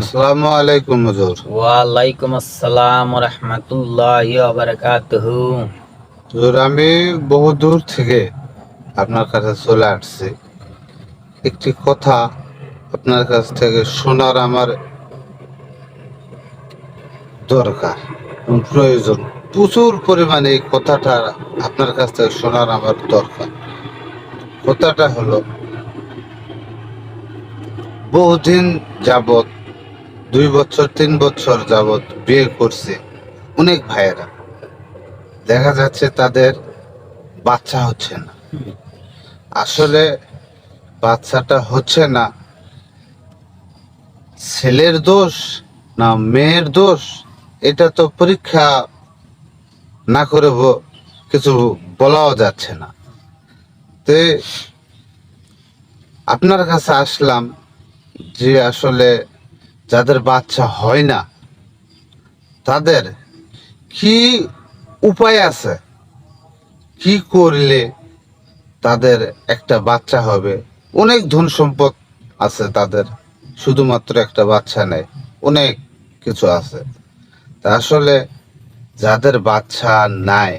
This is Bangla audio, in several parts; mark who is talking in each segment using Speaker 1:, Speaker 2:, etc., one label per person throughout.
Speaker 1: আসসালামু আলাইকুম হুজুর
Speaker 2: ওয়ালাইকুম আসসালাম ওয়া রাহমাতুল্লাহি ওয়া বারাকাতুহু
Speaker 1: হুজুর আমি বহু দূর থেকে আপনার কাছে চলে আসছি। একটি কথা আপনার কাছ থেকে শোনার আমার দরকার প্রয়োজন। প্রচুর পরিমাণে এই কথাটা আপনার কাছ থেকে শোনার আমার দরকার। কথাটা হলো, বহুদিন যাবত দুই বছর, তিন বছর যাবত বিয়ে করছে অনেক ভাইয়েরা। দেখা যাচ্ছে তাদের বাচ্চা হচ্ছে না। আসলে বাচ্চাটা হচ্ছে না ছেলের দোষ না মেয়ের দোষ, এটা তো পরীক্ষা না করে কিছু বলাও যাচ্ছে না। তে আপনার কাছে আসলাম যে আসলে যাদের বাচ্চা হয় না, তাদের কি উপায় আছে? কি করলে তাদের একটা বাচ্চা হবে? অনেক ধন সম্পদ আছে তাদের, শুধুমাত্র একটা বাচ্চা নেই, অনেক কিছু আছে। তা আসলে যাদের বাচ্চা নাই,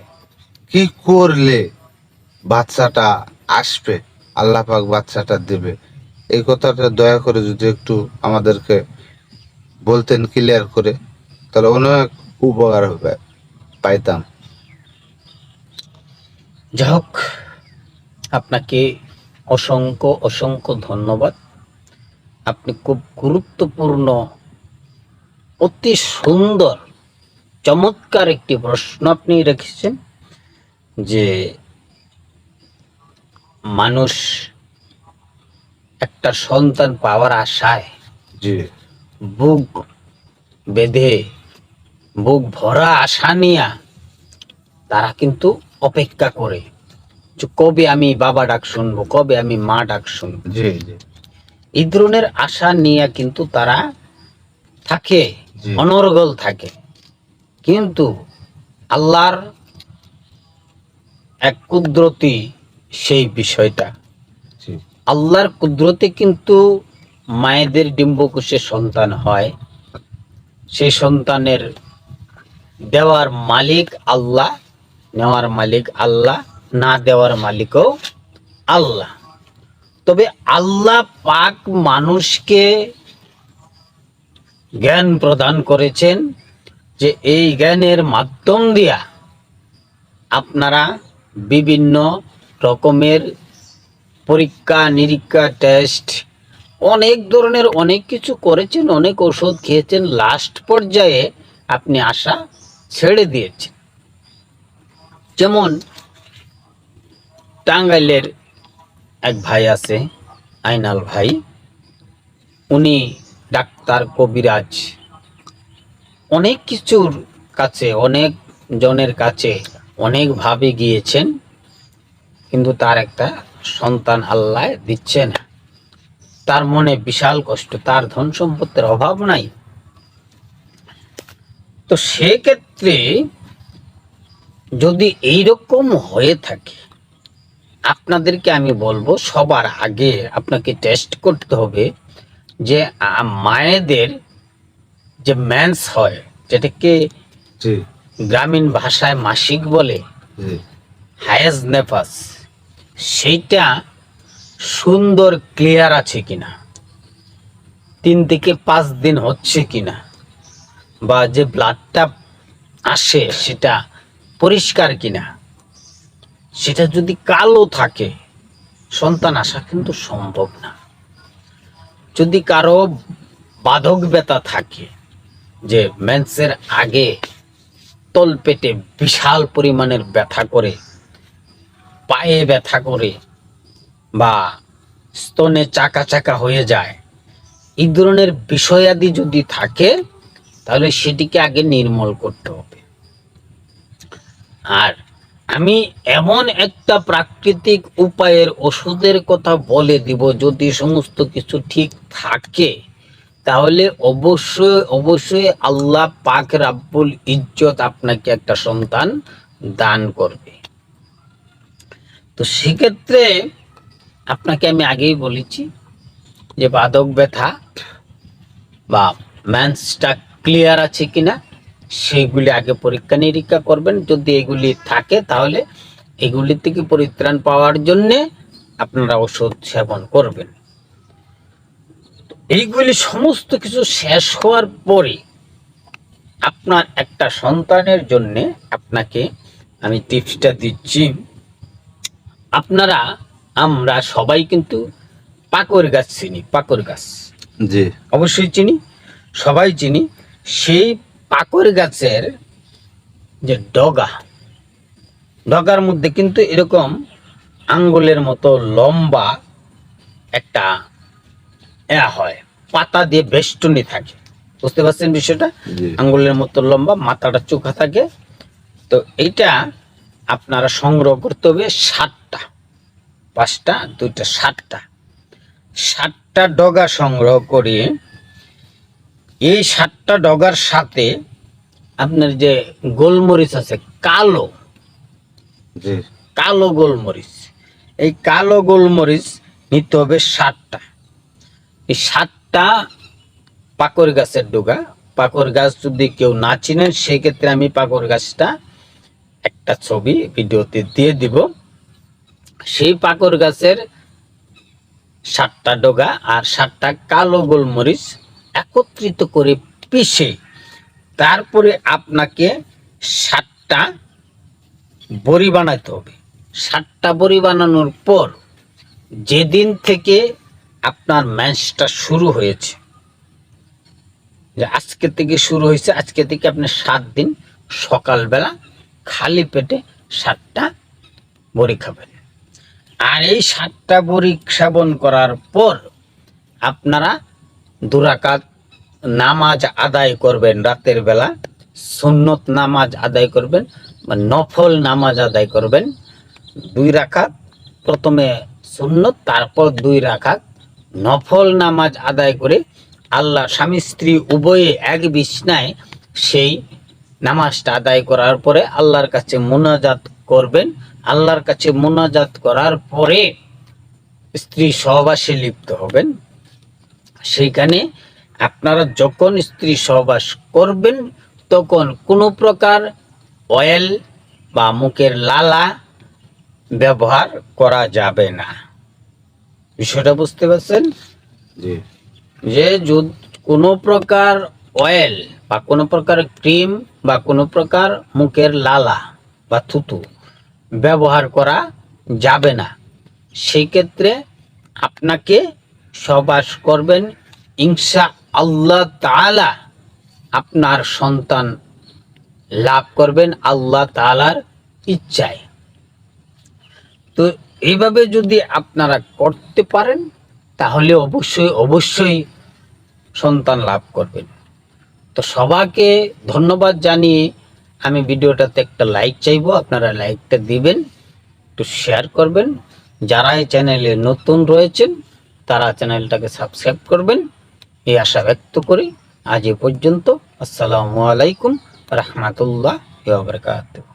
Speaker 1: কি করলে বাচ্চাটা আসবে, আল্লাহ পাক বাচ্চাটা দেবে। এই কথাটা দয়া করে যদি একটু আমাদেরকে বলতেন ক্লিয়ার করে, তাহলে অনেক উপকার হবে, পাইতাম।
Speaker 2: যাই হোক আপনাকে অসংখ্য অসংখ্য ধন্যবাদ। আপনি খুব গুরুত্বপূর্ণ, অতি সুন্দর, চমৎকার একটি প্রশ্ন আপনি রেখেছেন, যে মানুষ একটা সন্তান পাওয়ার আশায় বুক বেঁধে বুক ভরা আশা নিয়া তারা কিন্তু অপেক্ষা করে যে কবে আমি বাবা ডাক শুনব কবে আমি মা ডাক শুনব। এই ধরনের আশা নিয়ে কিন্তু তারা থাকে অনর্গল থাকে। কিন্তু আল্লাহর এক কুদরতি সেই বিষয়টা। আল্লাহর কুদরতে কিন্তু মায়েদের ডিম্বকোষে সন্তান হয়। সেই সন্তানের দেওয়ার মালিক আল্লাহ নেওয়ার মালিক আল্লাহ না দেওয়ার মালিকও আল্লাহ। তবে আল্লাহ পাক মানুষকে জ্ঞান প্রদান করেছেন যে এই জ্ঞানের মাধ্যম দিয়া আপনারা বিভিন্ন রকমের পরীক্ষা, নিরীক্ষা টেস্ট অনেক ধরনের অনেক কিছু করেছেন, অনেক ওষুধ খেয়েছেন। লাস্ট পর্যায়ে আপনি আশা ছেড়ে দিয়েছেন। যেমন টাঙ্গাইলের এক ভাই আছে, আইনাল ভাই। উনি ডাক্তার কবিরাজ। অনেক কিছুর কাছে, অনেক জনের কাছে অনেকভাবে গিয়েছেন। কিন্তু তার একটা সন্তান আল্লাহ দিচ্ছে না। তার মনে বিশাল কষ্ট তার ধন সম্পত্তির অভাব নাই। তো সেক্ষেত্রে যদি এইরকম হয়ে থাকে আপনাদেরকে আমি বলব সবার আগে আপনাকে টেস্ট করতে হবে যে মায়েদের যে ম্যান্স হয় যেটাকে গ্রামীণ ভাষায় মাসিক বলে হায়েজ নেফাস। সেইটা সুন্দর ক্লিয়ার আছে কিনা? তিন থেকে পাঁচ দিন হচ্ছে কিনা? বা যে ব্লাডটা আসে সেটা পরিষ্কার কিনা? সেটা যদি কালো থাকে, সন্তান আসা কিন্তু সম্ভব না। যদি কারও বাধক ব্যথা থাকে, যে মেন্সের আগে তল পেটে বিশাল পরিমাণের ব্যথা করে পায়ে ব্যথা করে বা স্তনে চাকা চাকা হয়ে যায়। এই ধরনের বিষয়াদি যদি থাকে, তাহলে সেটিকে আগে নির্মূল করতে হবে। আর আমি এমন একটা প্রাকৃতিক উপায়ের ওষুধের কথা বলে দিব, যদি সমস্ত কিছু ঠিক থাকে, তাহলে অবশ্যই অবশ্যই আল্লাহ পাক রাব্বুল ইজ্জত আপনাকে একটা সন্তান দান করবে। তো সেক্ষেত্রে আপনাকে আমি আগেই বলেছি যে বাদক ব্যথা বা ম্যান্সটা ক্লিয়ার আছে কিনা সেইগুলি আগে পরীক্ষা নিরীক্ষা করবেন। যদি এগুলি থাকে তাহলে এগুলি থেকে পরিত্রাণ পাওয়ার জন্যে আপনারা ওষুধ সেবন করবেন। এইগুলি সমস্ত কিছু শেষ হওয়ার পরে আপনার একটা সন্তানের জন্যে আপনাকে আমি টিপসটা দিচ্ছি। আপনারা আমরা সবাই কিন্তু পাকর গাছ চিনি পাকর গাছ।
Speaker 1: জি।
Speaker 2: অবশ্যই চিনি সবাই চিনি। সেই পাকর গাছের যে ডগা ডগার মধ্যে কিন্তু এরকম আঙ্গুলের মতো লম্বা একটা এ হয় পাতা দিয়ে বেষ্টনী থাকে। বুঝতে পারছেন বিষয়টা? আঙ্গুলের মতো লম্বা মাথাটা চোখা থাকে। তো এইটা আপনারা সংগ্রহ করতে হবে ষাটটা পাঁচটা দুইটা ষাটটা ষাটটা ডগা সংগ্রহ করে এই সাতটা ডগার সাথে আপনার যে গোলমরিচ আছে কালো কালো গোলমরিচ এই কালো গোলমরিচ নিতে হবে সাতটা। এই সাতটা পাকর গাছের ডোগা পাকর গাছ যদি কেউ না চিনেন সেক্ষেত্রে আমি পাকর গাছটা একটা ছবি ভিডিওতে দিয়ে দিব। সেই পাকর গাছের সাতটা ডগা আর সাতটা কালো গোলমরিচ একত্রিত করে পিষে তারপরে আপনাকে সাতটা বড়ি বানাতে হবে। সাতটা বড়ি বানানোর পর যেদিন থেকে আপনার ম্যাচটা শুরু হয়েছে, যে আজকে থেকে শুরু হয়েছে, আজকে থেকে আপনি সাত দিন সকালবেলা খালি পেটে সাতটা বড়ি খাবেন। আর এই সাতটা বড়ি সেবন করার পর আপনারা দুরাকাত নামাজ আদায় করবেন রাতের বেলা, সুন্নত নামাজ আদায় করবেন বা নফল নামাজ আদায় করবেন। দুই রাখাত প্রথমে সুন্নত, তারপর দুই রাখাত নফল নামাজ আদায় করে আল্লাহ স্বামী স্ত্রী উভয়ে এক বিছনায় সেই নামাজটা আদায় করার পরে আল্লাহর কাছে মোনাজাত করবেন। আল্লাহর কাছে মোনাজাত করার পরে স্ত্রী সহবাসে লিপ্ত হবেন। সেইখানে আপনারা যখন স্ত্রী সহবাস করবেন তখন কোনো প্রকার অয়েল বা মুখের লালা ব্যবহার করা যাবে না। বিষয়টা বুঝতে পারছেন? যে যদি কোনো প্রকার অয়েল বা কোনো প্রকার ক্রিম বা কোনো প্রকার মুখের লালা বা থুতু ব্যবহার করা যাবে না। সেই ক্ষেত্রে আপনাকে সবাস করবেন। ইনশা আল্লাহ তাআলা আপনার সন্তান লাভ করবেন আল্লাহ তাআলার ইচ্ছায়। তো এইভাবে যদি আপনারা করতে পারেন, তাহলে অবশ্যই অবশ্যই সন্তান লাভ করবেন। তো সবাকে ধন্যবাদ জানিয়ে আমি ভিডিওটাতে একটা লাইক চাইব, আপনারা লাইকটা দিবেন, একটু শেয়ার করবেন। যারা এই চ্যানেলে নতুন রয়েছেন, তারা চ্যানেলটাকে সাবস্ক্রাইব করবেন। এই আশা ব্যক্ত করি আজ এ পর্যন্ত। আসসালামু আলাইকুম রহমতুল্লাহ বারকাতুহ।